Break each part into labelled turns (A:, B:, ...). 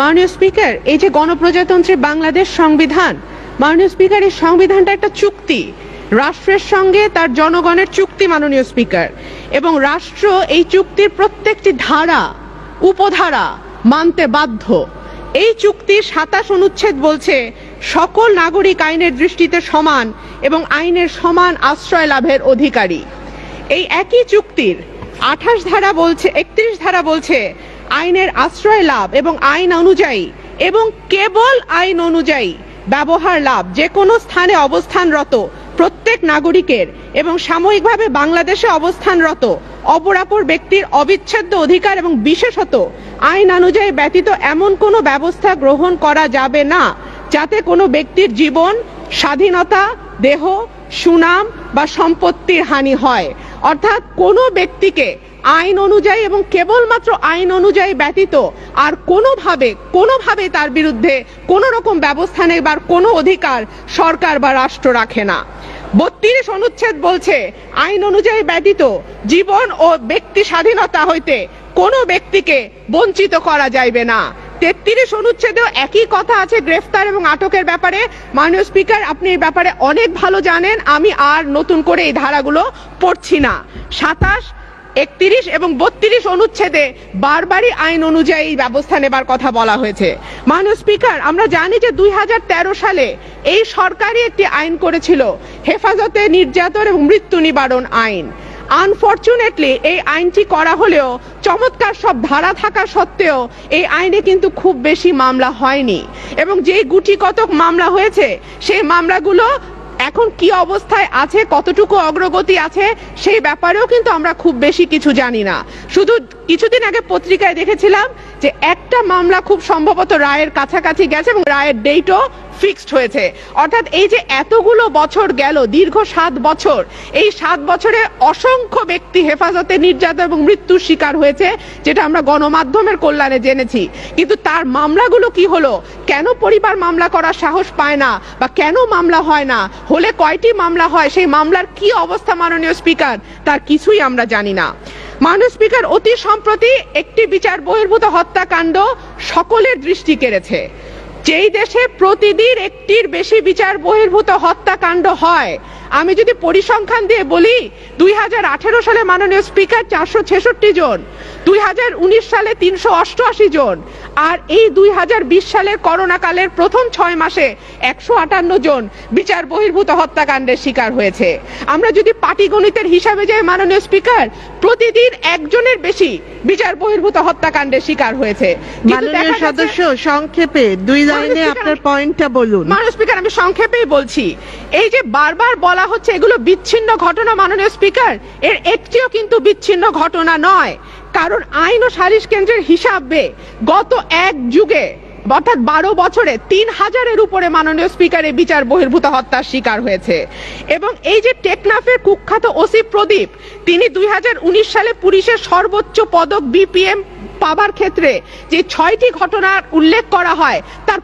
A: মাননীয় স্পিকার, এই যে গণপ্রজাতন্ত্রী বাংলাদেশ সংবিধান, মাননীয় স্পিকার, এই সংবিধানটা একটা চুক্তি। রাষ্ট্রের সঙ্গে তার জনগণের চুক্তি, মাননীয় স্পিকার। এবং রাষ্ট্র এই চুক্তির প্রত্যেকটি ধারা, উপধারা মানতে বাধ্য। এই চুক্তির সাতাশ অনুচ্ছেদ বলছে, সকল নাগরিক আইনের দৃষ্টিতে সমান এবং আইনের সমান আশ্রয় লাভের অধিকারী। এই একই চুক্তির আঠাশ ধারা বলছে, একত্রিশ ধারা বলছে আইনের আশ্রয় লাভ এবং আইন অনুযায়ী এবং কেবল আইন অনুযায়ী ব্যবহার লাভ, যে কোনো স্থানে অবস্থানরত প্রত্যেক নাগরিকের এবং সাময়িকভাবে বাংলাদেশে অবস্থানরত অপরাপর ব্যক্তির অবিচ্ছেদ্য অধিকার এবং বিশেষত আইন অনুযায়ী ব্যতীত এমন কোনো ব্যবস্থা গ্রহণ করা যাবে না, যাতে কোনো ব্যক্তির জীবন, স্বাধীনতা, দেহ, সুনাম বা সম্পত্তির হানি হয়। অর্থাৎ কোনো ব্যক্তিকে আইন অনুযায়ী এবং কেবলমাত্র আইন অনুযায়ী ব্যতীত আর কোনোভাবে কোনোভাবে তার বিরুদ্ধে কোনো রকম ব্যবস্থা নেবার কোনো অধিকার সরকার বা রাষ্ট্র রাখে না। বত্রিশ অনুচ্ছেদ বলছে, আইন অনুযায়ী ব্যতীত জীবন ও ব্যক্তি স্বাধীনতা হইতে কোনো ব্যক্তিকে বঞ্চিত করা যাইবে না। তেত্রিশ অনুচ্ছেদেও একই কথা আছে গ্রেফতার এবং আটকের ব্যাপারে। মাননীয় স্পিকার, আপনি এই ব্যাপারে অনেক ভালো জানেন। আমি আর নতুন করে এই ধারাগুলো পড়ছি না। সাতাশ, একত্রিশ এবং বত্রিশ অনুচ্ছেদে বারবারই আইন অনুযায়ী ব্যবস্থা নেবার কথা বলা হয়েছে। মাননীয় স্পিকার, আমরা জানি যে দুই হাজার তেরো সালে এই সরকারই একটি আইন করেছিল, হেফাজতে নির্যাতন এবং মৃত্যু নিবারণ আইন। আনফরচুনেটলি এই আইনটি করা হলেও চমৎকার সব ধারা থাকা সত্ত্বেও এই আইনে কিন্তু খুব বেশি মামলা হয়নি। এবং যেই গুটি কতক মামলা হয়েছে, সেই মামলাগুলো এখন কি অবস্থায় আছে, কতটুকু অগ্রগতি আছে, সেই ব্যাপারেও কিন্তু আমরা খুব বেশি কিছু জানি না। শুধু কিছুদিন আগে পত্রিকায় দেখেছিলাম যে একটা মামলা খুব সম্ভবত রায়ের কাছাকাছি গেছে এবং রায়ের ডেটও ফিক্সড হয়েছে। অর্থাৎ এই যে এতগুলো বছর গেল, দীর্ঘ সাত বছর, এই সাত বছরে অসংখ্য ব্যক্তি হেফাজতে নির্যাতন এবং মৃত্যুর শিকার হয়েছে, যেটা আমরা গণমাধ্যমের কল্যাণে জেনেছি। কিন্তু তার মামলাগুলো কি হলো? কেন পরিবার মামলা করার সাহস পায় না? বা কেন মামলা হয় না? হলে কয়টি মামলা হয়? সেই মামলার কি অবস্থা মাননীয় স্পিকার? তার কিছুই আমরা জানি না। মাননীয় স্পিকার, অতি সম্প্রতি একটি বিচার বহির্ভূত হত্যাকাণ্ড সকলের দৃষ্টি কেড়েছে। যেই দেশে প্রতিদিন একটির বেশি বিচার বহির্ভূত হত্যাকাণ্ড হয় আমি যদি পরিসংখ্যান দিয়ে বলি দুই হাজার আঠারো সালে মাননীয় স্পিকার চারশো ছেষট্টি জন দুই হাজার উনিশ সালে তিনশো অষ্টআশি জন আর এই দুই সালের করোনা কালের প্রথম ছয় মাসে একশো আটান্ন জন বিচার বহির্ভূত হত্যাকাণ্ডের শিকার হয়েছে। আমরা যদি পাটিগণিতের হিসাবে যাই মাননীয় স্পিকার প্রতিদিন একজনের বেশি বিচার বহির্ভূত হত্যাকাণ্ডের শিকার হয়েছে।
B: মাননীয় সদস্য সংক্ষেপে দুই লাইনে আপনার পয়েন্টটা বলুন।
A: মাননীয় স্পিকার আমি সংক্ষেপেই বলছি। এই যে বারবার বলা হচ্ছে এগুলো বিচ্ছিন্ন ঘটনা মাননীয় স্পিকার, এর একটিও কিন্তু বিচ্ছিন্ন ঘটনা নয়। কারণ আইন ও সালিশ কেন্দ্রের হিসাবে গত এক যুগে, অর্থাৎ বারো বছরে তিন হাজারের উপরে মাননীয় স্পিকারের বিচার বহির্ভূত হত্যার শিকার হয়েছে। এবং এই যে টেকনাফের কুখ্যাত ওসি প্রদীপ, তিনি দুই হাজার উনিশ সালে পুলিশের সর্বোচ্চ পদক বিপিএম পাবার ক্ষেত্রে যে ছয়টি ঘটনার উল্লেখ করা হয়, তার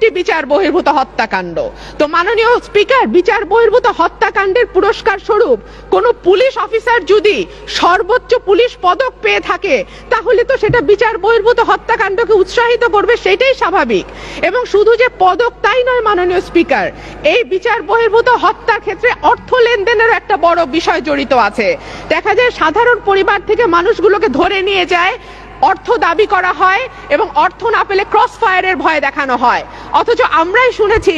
A: প্রত্যেকটি বিচার বহির্ভূত হত্যাকাণ্ড। তো মাননীয় স্পিকার, বিচার বহির্ভূত হত্যাকাণ্ডের পুরস্কার স্বরূপ কোন পুলিশ অফিসার যদি সর্বোচ্চ পুলিশ পদক পেয়ে থাকে, তাহলে তো সেটা বিচার বহির্ভূত হত্যাকাণ্ডকে উৎসাহিত করবে, সেটাই স্বাভাবিক। এবং শুধু যে পদক তাই নয়, মাননীয় স্পিকার, এই বিচার বহির্ভূত হত্যার ক্ষেত্রে অর্থ লেনদেনের একটা বড় বিষয় জড়িত আছে। দেখা যায় সাধারণ পরিবার থেকে মানুষগুলোকে ধরে নিয়ে যায় অর্থ দাবি করা হয় এবং অর্থ না পেলে ক্রস ফায়ারের ভয় দেখানো হয়। অথচ আমরাই শুনেছি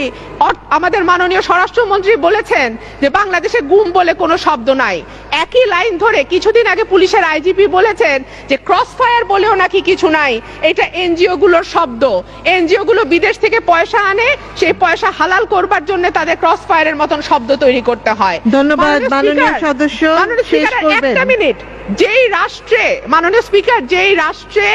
A: আমাদের মাননীয় স্বরাষ্ট্রমন্ত্রী বলেছেন যে বাংলাদেশে গুম বলে কোনো শব্দ নাই। একই লাইন ধরে কিছুদিন আগে পুলিশের আইজিপি বলেছেন যে ক্রস ফায়ার বলেও নাকি কিছু নাই। এটা এনজিও গুলোর শব্দ। এনজিও গুলো বিদেশ থেকে পয়সা আনে সেই পয়সা হালাল করবার জন্য তাদের ক্রস ফায়ারের মতন শব্দ তৈরি করতে হয়।
B: ধন্যবাদ, মাননীয় সদস্য, শেষ
A: স্পিকার,
B: করবেন।
A: একটা মিনিট। যেই রাষ্ট্রে মাননীয় স্পিকার যেই রাষ্ট্রে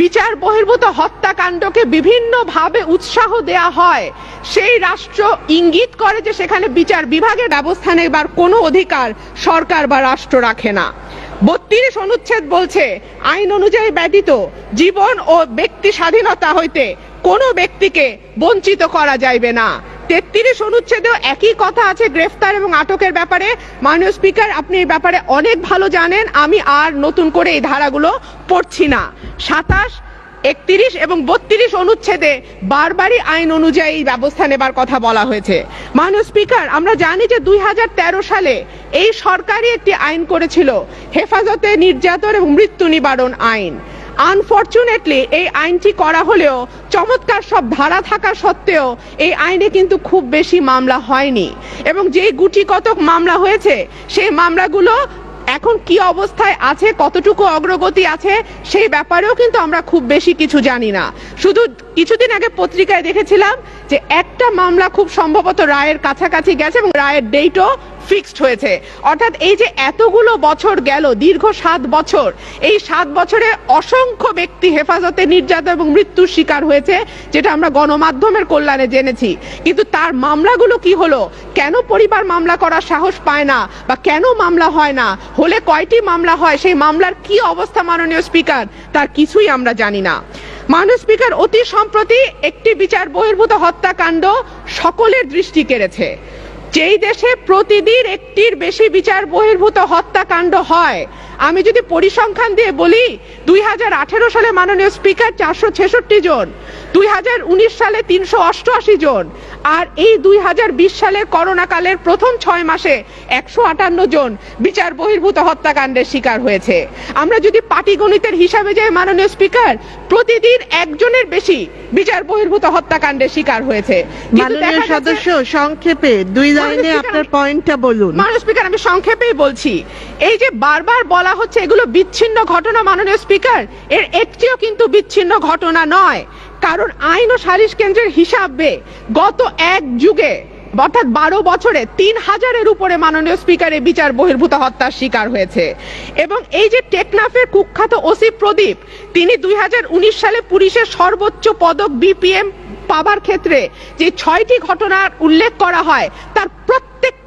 A: বিচার বহির্ভূত হত্যাকাণ্ডকে বিভিন্ন ভাবে উৎসাহ দেয়া হয়। সেই রাষ্ট্র ইঙ্গিত করে যে সেখানে বিচার বিভাগের ব্যবস্থা নেবার কোনো অধিকার সরকার বা রাষ্ট্র রাখে না। বত্রিশ অনুচ্ছেদ বলছে, আইন অনুযায়ী ব্যতীত জীবন ও ব্যক্তি স্বাধীনতা হইতে কোনো ব্যক্তিকে বঞ্চিত করা যাইবে না। তেত্রিশ অনুচ্ছেদেও একই কথা আছে গ্রেফতার এবং আটকের ব্যাপারে। মাননীয় স্পিকার, আপনি এই ব্যাপারে অনেক ভালো জানেন। আমি আর নতুন করে এই ধারাগুলো পড়ছি না। সাতাশ, একত্রিশ এবং বত্রিশ অনুচ্ছেদে বারবারই আইন অনুযায়ী ব্যবস্থা নেবার কথা বলা হয়েছে। মাননীয় স্পিকার, আমরা জানি যে দুই হাজার তেরো সালে এই সরকারই একটি আইন করেছিল, হেফাজতে নির্যাতন এবং মৃত্যু নিবারণ আইন। আনফরচুনেটলি এই আইনটি করা হলেও চমৎকার সব ধারা থাকা সত্ত্বেও এই আইনে কিন্তু খুব বেশি মামলা হয়নি। এবং যেই গুটি কতক মামলা হয়েছে, সেই মামলাগুলো এখন কি অবস্থায় আছে, কতটুকু অগ্রগতি আছে, সেই ব্যাপারেও কিন্তু আমরা খুব বেশি কিছু জানি না। শুধু কিছুদিন আগে পত্রিকায় দেখেছিলাম যে একটা মামলা খুব সম্ভবত রায়ের কাছাকাছি গেছে এবং রায়ের ডেটও ফিক্সড হয়েছে। অর্থাৎ এই যে এতগুলো বছর গেল, দীর্ঘ সাত বছর, এই সাত বছরে অসংখ্য ব্যক্তি হেফাজতে নির্যাতন এবং মৃত্যুর শিকার হয়েছে, যেটা আমরা গণমাধ্যমের কল্যাণে জেনেছি। কিন্তু তার মামলাগুলো কি হলো? কেন পরিবার মামলা করার সাহস পায় না? বা কেন মামলা হয় না? হলে কয়টি মামলা হয়? সেই মামলার কি অবস্থা মাননীয় স্পিকার? তার কিছুই আমরা জানি না। মাননীয় স্পিকার, অতি সম্প্রতি একটি বিচার বহির্ভূত হত্যাকাণ্ড সকলের দৃষ্টি কেড়েছে। যেই দেশে প্রতিদিন একটির বেশি বিচার বহির্ভূত হত্যাকাণ্ড হয়, আমি যদি পরিসংখ্যান দিয়ে বলি, দুই হাজার আঠেরো সালে মাননীয় স্পিকার চারশো ছেষট্টি জন। দুই হাজার উনিশ সালে তিনশো অষ্টআশি জন আর এই দুই সালের করোনা কালের প্রথম ছয় মাসে একশো আটান্ন জন বিচার বহির্ভূত হত্যাকাণ্ডের শিকার হয়েছে। আমরা যদি পাটিগণিতের হিসাবে যাই মাননীয় স্পিকার প্রতিদিন একজনের বেশি বিচার বহির্ভূত হত্যাকাণ্ডের শিকার হয়েছে।
B: মাননীয় সদস্য সংক্ষেপে দুই লাইনে আপনার পয়েন্টটা বলুন।
A: মাননীয় স্পিকার আমি সংক্ষেপেই বলছি। এই যে বারবার বলা হচ্ছে এগুলো বিচ্ছিন্ন ঘটনা মাননীয় স্পিকার এর একটিও কিন্তু বিচ্ছিন্ন ঘটনা নয়। কারণ আইন ও সালিশ কেন্দ্রের হিসাবে গত এক যুগে, অর্থাৎ বারো বছরে তিন হাজারের উপরে মাননীয় স্পিকারের বিচার বহির্ভূত হত্যার শিকার হয়েছে। এবং এই যে টেকনাফের কুখ্যাত ওসি প্রদীপ, তিনি দুই হাজার উনিশ সালে পুলিশের সর্বোচ্চ পদক বিপিএম পাবার ক্ষেত্রে যে ছয়টি ঘটনার উল্লেখ করা হয়, তার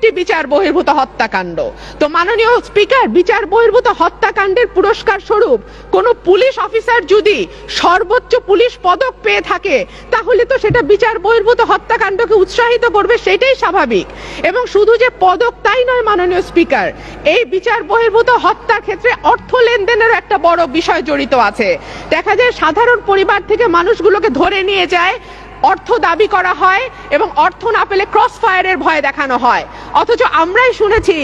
A: প্রত্যেকটি বিচার বহির্ভূত হত্যাকাণ্ড। তো মাননীয় স্পিকার, বিচার বহির্ভূত হত্যাকাণ্ডের পুরস্কার স্বরূপ কোন পুলিশ অফিসার যদি সর্বোচ্চ পুলিশ পদক পেয়ে থাকে, তাহলে তো সেটা বিচার বহির্ভূত হত্যাকাণ্ডকে উৎসাহিত করবে, সেটাই স্বাভাবিক। এবং শুধু যে পদক তাই নয়, মাননীয় স্পিকার, এই বিচার বহির্ভূত হত্যার ক্ষেত্রে অর্থ লেনদেনের একটা বড় বিষয় জড়িত আছে। দেখা যায় সাধারণ পরিবার থেকে মানুষগুলোকে ধরে নিয়ে যায় অর্থ দাবি করা হয় এবং অর্থ না পেলে ক্রস ফায়ারের ভয় দেখানো হয়। অথচ আমরাই শুনেছি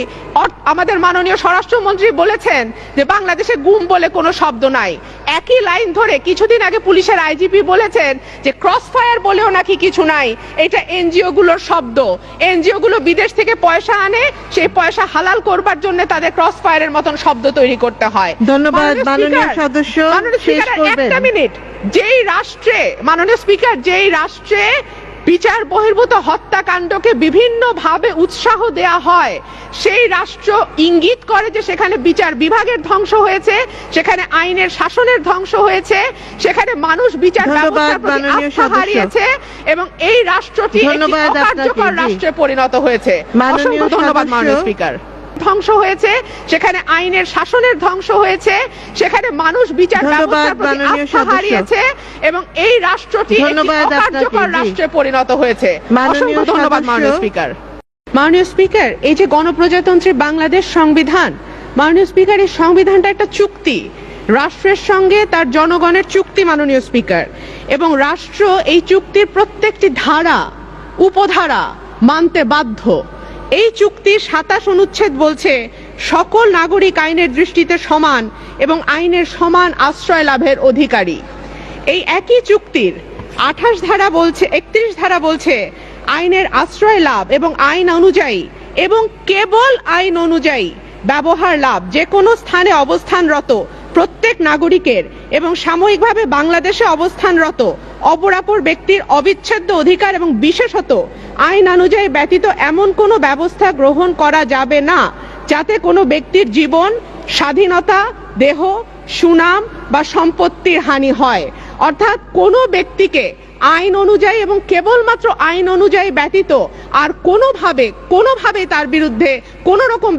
A: আমাদের মাননীয় স্বরাষ্ট্রমন্ত্রী বলেছেন যে বাংলাদেশে গুম বলে কোনো শব্দ নাই। একই লাইন ধরে কিছুদিন আগে পুলিশের আইজিপি বলেছেন যে ক্রস ফায়ার বলেও নাকি কিছু নাই। এটা এনজিও গুলোর শব্দ। এনজিও গুলো বিদেশ থেকে পয়সা আনে সেই পয়সা হালাল করবার জন্য তাদের ক্রস ফায়ারের মতন শব্দ তৈরি করতে হয়।
B: ধন্যবাদ, মাননীয় সদস্য, শেষ করবেন।
A: একটা মিনিট। যেই রাষ্ট্রে মাননীয় স্পিকার যেই রাষ্ট্রে বিচার বহির্ভূত হত্যাকাণ্ডকে বিভিন্ন ভাবে উৎসাহ দেয়া হয়। সেই রাষ্ট্র ইঙ্গিত করে যে সেখানে বিচার বিভাগের ধ্বংস হয়েছে সেখানে আইনের শাসনের ধ্বংস হয়েছে সেখানে মানুষ বিচার ব্যবস্থার। হারিয়েছে এবং এই রাষ্ট্রটি একটি অকার্যকর রাষ্ট্রে পরিণত হয়েছে। অসংখ্য ধন্যবাদ মাননীয় স্পিকার। ধ্বংস হয়েছে সেখানে আইনের শাসনের ধ্বংস হয়েছে সেখানে মানুষ বিচার
B: সদস্য।
A: হারিয়েছে এবং এই রাষ্ট্রটি একটি অকার্যকর রাষ্ট্রে পরিণত হয়েছে। অসংখ্য ধন্যবাদ মাননীয় স্পিকার। মাননীয় স্পিকার এই যে গণপ্রজাতন্ত্রী বাংলাদেশ সংবিধান মাননীয় স্পিকার এই সংবিধানটা একটা চুক্তি। রাষ্ট্রের সঙ্গে তার জনগণের চুক্তি মাননীয় স্পিকার। এবং রাষ্ট্র এই চুক্তির প্রত্যেকটি ধারা উপধারা মানতে বাধ্য। এই চুক্তির সাতাশ অনুচ্ছেদ বলছে, সকল নাগরিক আইনের দৃষ্টিতে সমান এবং আইনের সমান আশ্রয় লাভের অধিকারী। এই একই চুক্তির আঠাশ ধারা বলছে, একত্রিশ ধারা বলছে, আইনের আশ্রয় লাভ এবং আইন অনুযায়ী এবং কেবল আইন অনুযায়ী ব্যবহার লাভ যে কোনো স্থানে অবস্থানরত প্রত্যেক নাগরিকের এবং সাময়িকভাবে বাংলাদেশে অবস্থানরত অপরাপর ব্যক্তির অবিচ্ছেদ্য অধিকার এবং বিশেষত আইন অনুযায়ী ব্যতীত এমন কোনো ব্যবস্থা গ্রহণ করা যাবে না যাতে কোনো ব্যক্তির জীবন, স্বাধীনতা, দেহ, সুনাম বা সম্পত্তির হানি হয়। অর্থাৎ কোনো ব্যক্তিকে আইন অনুযায়ী এবং কেবলমাত্র আইন অনুযায়ী ব্যতীত আর কোনোভাবে কোনোভাবে তার বিরুদ্ধে কোনো রকম